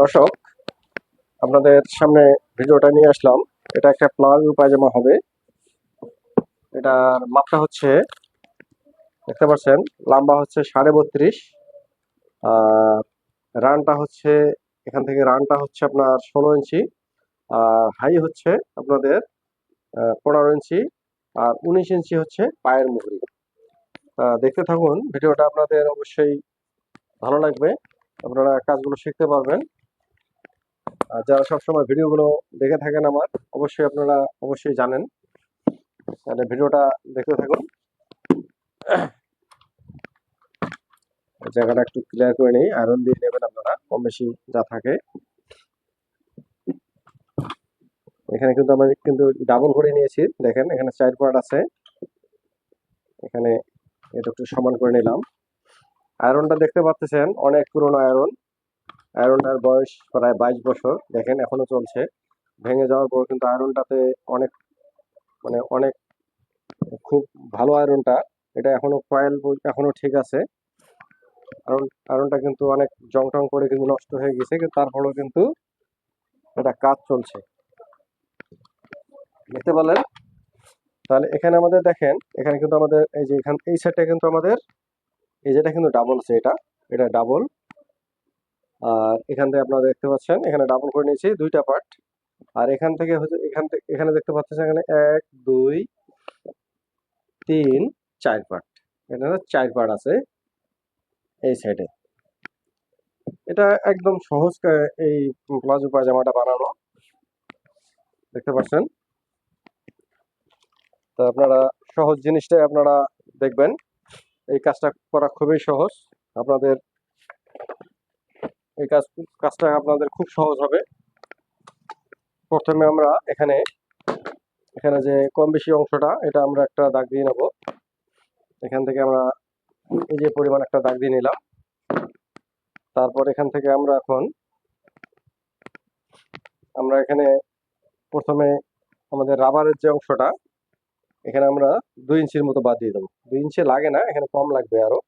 দর্শক, আপনাদের সামনে ভিডিওটা নিয়ে আসলাম। এটা একটা প্লাজো পায়জামা হবে। এটার মাপটা হচ্ছে, দেখতে পাচ্ছেন, লম্বা হচ্ছে সাড়ে বত্রিশ, আর রানটা হচ্ছে, এখান থেকে রানটা হচ্ছে আপনার ষোলো ইঞ্চি, আর হাই হচ্ছে আপনাদের পনেরো ইঞ্চি, আর উনিশ ইঞ্চি হচ্ছে পায়ের মুহুরি। দেখতে থাকুন, ভিডিওটা আপনাদের অবশ্যই ভালো লাগবে। আপনারা কাজগুলো শিখতে পারবেন। যারা সবসময় ভিডিওগুলো দেখে থাকেন আমার, অবশ্যই আপনারা অবশ্যই জানেন। তাহলে ভিডিওটা দেখতে থাকুন। জায়গাটা একটু ক্লিয়ার করে নিই আয়রন দিয়ে নেবেন আপনারা, কম বেশি যা থাকে। এখানে কিন্তু আমি কিন্তু ডাবল করে নিয়েছি, দেখেন এখানে চার পার্ট আছে। এখানে এটা একটু সমান করে নিলাম। আয়রনটা দেখতে পাচ্ছেন, অনেক পুরনো আয়রন আয়রনটার বয়স প্রায় বাইশ বছর। দেখেন, এখনও চলছে। ভেঙে যাওয়ার পর কিন্তু আয়রনটাতে অনেক মানে অনেক খুব ভালো আয়রনটা এটা এখনও কয়েল এখনও ঠিক আছে। আয়রন আয়রনটা কিন্তু অনেক জং টং করে কিন্তু নষ্ট হয়ে গেছে, কিন্তু তারপরেও কিন্তু এটা কাজ চলছে। দেখতে পারলেন তাহলে এখানে আমাদের দেখেন, এখানে কিন্তু আমাদের এই যে এখান, এই সাইডটা কিন্তু আমাদের, এই যেটা কিন্তু ডাবল এটা এটা ডাবল আর এখান থেকে আপনারা দেখতে পাচ্ছেন, এখানে ডাবল করে নিয়েছি, দুইটা পার্ট আর এখান থেকে হচ্ছে, এখান থেকে, এখানে দেখতে পাচ্ছেন এখানে এক, দুই, তিন, চার পার্ট এখানে চার পার্ট আছে এই সাইডে এটা একদম সহজ এই প্লাজো পায়জামাটা বানানো। দেখতে পাচ্ছেন? তো আপনারা সহজ জিনিসটাই আপনারা দেখবেন। এই কাজটা করা খুবই সহজ। আপনাদের এই কাজ, কাজটা আপনাদের খুব সহজ হবে। প্রথমে আমরা এখানে এখানে যে কম বেশি অংশটা, এটা আমরা একটা দাগ দিয়ে নেব। এখান থেকে আমরা এই যে পরিমাণ একটা দাগ দিয়ে নিলাম। তারপর এখান থেকে আমরা এখন, আমরা এখানে প্রথমে আমাদের রাবারের যে অংশটা, এখানে আমরা দুই ইঞ্চির মতো বাদ দিয়ে দেবো। দুই ইঞ্চি লাগে না, এখানে কম লাগবে আরও।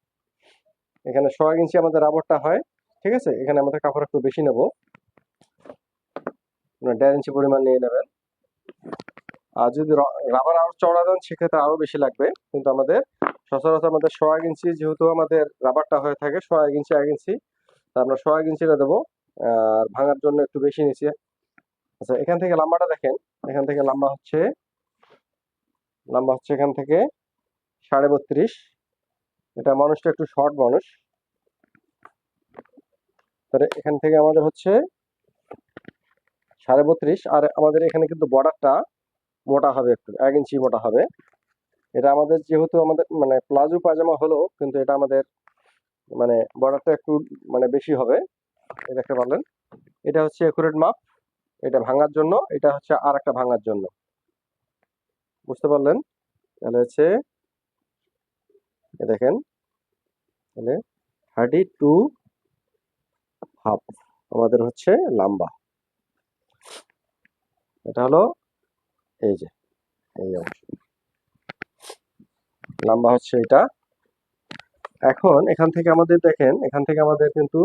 এখানে ছয় ইঞ্চি আমাদের রাবারটা হয়। ঠিক আছে? এখানে আমাদের কাপড় একটু বেশি নেব। দেড় ইঞ্চি পরিমাণ নিয়ে নেবেন। আর যদি রাবার আরও চড়া দেন, সেক্ষেত্রে আরও বেশি লাগবে। কিন্তু আমাদের সচরাচর আমাদের ছয় ইঞ্চি যেহেতু আমাদের রাবারটা হয়ে থাকে ছয় ইঞ্চি, এক ইঞ্চি, তা আমরা ছয় ইঞ্চিটা দেবো। আর ভাঙার জন্য একটু বেশি নিচ্ছি আচ্ছা এখান থেকে লম্বাটা দেখেন। এখান থেকে লম্বা হচ্ছে লম্বা হচ্ছে এখান থেকে সাড়ে বত্রিশ। এটা মানুষটা একটু শর্ট মানুষ। তাহলে এখান থেকে আমাদের হচ্ছে সাড়ে বত্রিশ, আর আমাদের এখানে কিন্তু বর্ডারটা মোটা হবে একটু, এক ইঞ্চি মোটা হবে। এটা আমাদের যেহেতু আমাদের মানে প্লাজো পায়জামা হলো, কিন্তু এটা আমাদের মানে বর্ডারটা একটু মানে বেশি হবে, এই দেখতে পারলেন। এটা হচ্ছে একুরেট মাপ, এটা ভাঙার জন্য, এটা হচ্ছে আর একটা ভাঙার জন্য। বুঝতে পারলেন? তাহলে হচ্ছে দেখেন, তাহলে থার্টি টু হাফ আমাদের হচ্ছে লম্বা এটা হলো এই যে, এই অংশ। লম্বা হচ্ছে এটা। এখন এখান থেকে আমাদের দেখেন, এখান থেকে আমাদের কিন্তু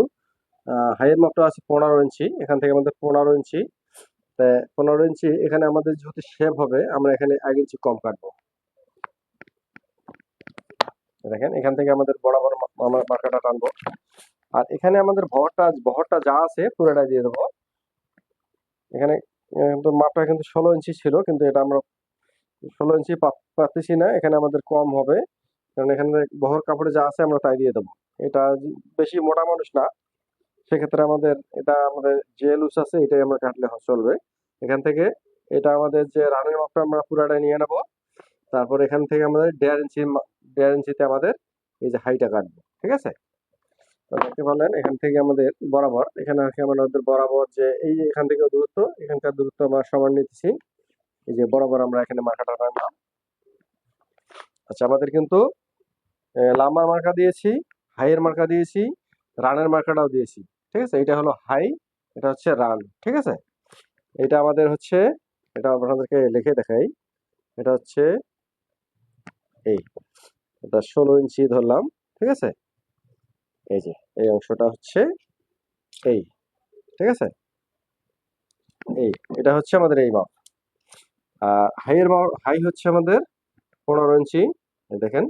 হাইয়ের মাপটা আছে পনেরো ইঞ্চি, এখান থেকে আমাদের পনেরো ইঞ্চি। পনেরো ইঞ্চি, এখানে আমাদের যেহেতু শেপ হবে, আমরা এখানে এক ইঞ্চি কম কাটবো। দেখেন, এখান থেকে আমাদের বরাবর মার্কাটা টানবো। আর এখানে আমাদের ভরটা বহরটা যা আছে পুরোটা দিয়ে দেবো। এখানে মাপটা কিন্তু ষোলো ইঞ্চি ছিল, কিন্তু এটা আমরা ষোলো ইঞ্চি পা- পাচ্ছি না, এখানে আমাদের কম হবে। কারণ এখানে বহর কাপড়ে যা আছে আমরা তাই দিয়ে দেবো। এটা বেশি মোটা মানুষ না, সেক্ষেত্রে আমাদের এটা আমাদের যে লুজ আছে এটাই আমরা কাটলে চলবে। এখান থেকে এটা আমাদের যে রানের মাপটা আমরা পুরাটা নিয়ে নেব। তারপর এখান থেকে আমাদের দেড় ইঞ্চি দেড় ইঞ্চিতে আমাদের এই যে হাইটা কাটবো, ঠিক আছে? দেখতে পারলেন এখান থেকে আমাদের বরাবর, এখানে আছে আমাদের বরাবর যে এই যে এখান থেকে দূরত্ব, এখানকার দূরত্ব আমরা সমান নিতেছি। এই যে বরাবর আমরা এখানে মার্কাটা টানলাম আচ্ছা আমাদের কিন্তু লাম্বার মার্কা দিয়েছি, হাইয়ের মার্কা দিয়েছি, রানের মার্কাটাও দিয়েছি, ঠিক আছে? এটা হলো হাই, এটা হচ্ছে রান, ঠিক আছে? এটা আমাদের হচ্ছে, এটা আপনাদেরকে লিখে দেখাই, এটা হচ্ছে এই, এটা ষোলো ইঞ্চি ধরলাম, ঠিক আছে? এই যে, এই অংশটা হচ্ছে এই, ঠিক আছে? এই, এটা হচ্ছে আমাদের এই মাপ। আর হাইয়ের মাপ হাই হচ্ছে আমাদের পনেরো ইঞ্চি দেখেন।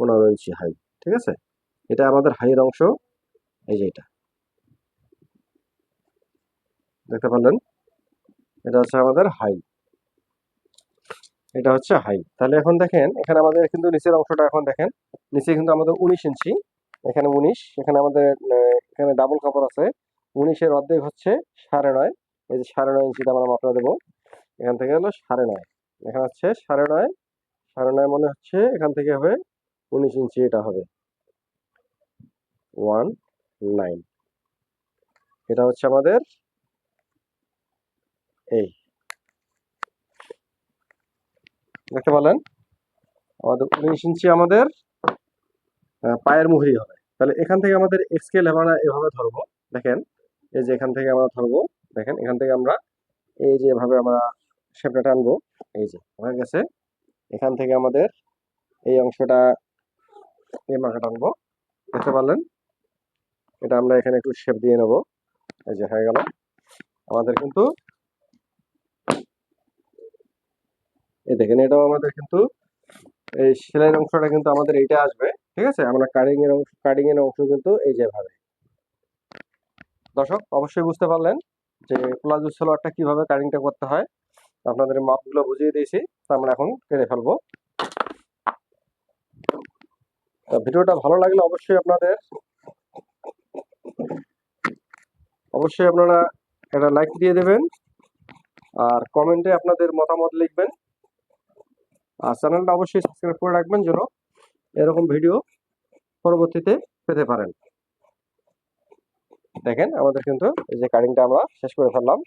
পনেরো ইঞ্চি হাই ঠিক আছে? এটা আমাদের হাইয়ের অংশ, এই যে এটা। দেখতে পারলেন? এটা হচ্ছে আমাদের হাই এটা হচ্ছে হাই তাহলে এখন দেখেন, এখানে আমাদের কিন্তু নিচের অংশটা এখন দেখেন, নিচে কিন্তু আমাদের উনিশ ইঞ্চি, এখানে উনিশ, এখানে আমাদের এখানে ডাবল কাপড় আছে, উনিশের অর্ধেক হচ্ছে সাড়ে নয়, এই যে সাড়ে নয় ইঞ্চিটা আমরা মাপটা দেবো, এখান থেকে হলো সাড়ে নয়, এখানে হচ্ছে সাড়ে নয় সাড়ে নয় মনে হচ্ছে এখান থেকে হবে উনিশ ইঞ্চি, এটা হবে ওয়ান নাইন, এটা হচ্ছে আমাদের এই দেখতে পারলেন? আমাদের উনিশ ইঞ্চি আমাদের পায়ের মুহুরি হবে। তাহলে এখান থেকে আমাদের স্কেল আমরা এভাবে ধরবো। দেখেন, এই যে এখান থেকে আমরা ধরবো। দেখেন, এখান থেকে আমরা এই যে এভাবে আমরা শেপটা টানবো। এই যে, হয়ে গেছে। এখান থেকে আমাদের এই অংশটা এই মাথা টানবো। দেখতে পারলেন? এটা আমরা এখানে একটু শেপ দিয়ে নেব। এই যে, হয়ে গেল। আমাদের কিন্তু এই দেখেন, এটাও আমাদের কিন্তু এই সেলাইয়ের অংশটা কিন্তু আমাদের এইটা আসবে, ঠিক আছে? আমরা কাটিং এর অংশ কাটিং এর অংশ কিন্তু এই যেভাবে দর্শক, অবশ্যই বুঝতে পারলেন যে প্লাজো সালোয়ারটা কীভাবে কাটিংটা করতে হয়। আপনাদের মাপগুলো বুঝিয়ে দিয়েছি, তা আমরা এখন কেটে ফেলব। ভিডিওটা ভালো লাগলে অবশ্যই আপনাদের, অবশ্যই আপনারা একটা লাইক দিয়ে দেবেন, আর কমেন্টে আপনাদের মতামত লিখবেন। আর চ্যানেলটা অবশ্যই সাবস্ক্রাইব করে রাখবেন যেন এরকম ভিডিও পরবর্তীতে পেতে পারেন। দেখেন, আমাদের কিন্তু এই যে কাটিংটা আমরা শেষ করে ফেললাম।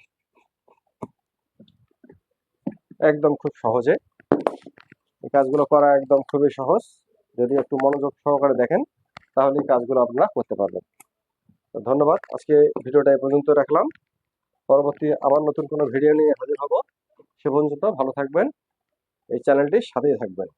একদম খুব সহজে। এই কাজগুলো করা একদম খুবই সহজ। যদি একটু মনোযোগ সহকারে দেখেন, তাহলে এই কাজগুলো আপনারা করতে পারবেন। ধন্যবাদ। আজকে ভিডিওটা এই পর্যন্ত রাখলাম। পরবর্তী আবার নতুন কোনো ভিডিও নিয়ে হাজির হব। সে পর্যন্ত ভালো থাকবেন। এই চ্যানেলটির সাথেই থাকবেন।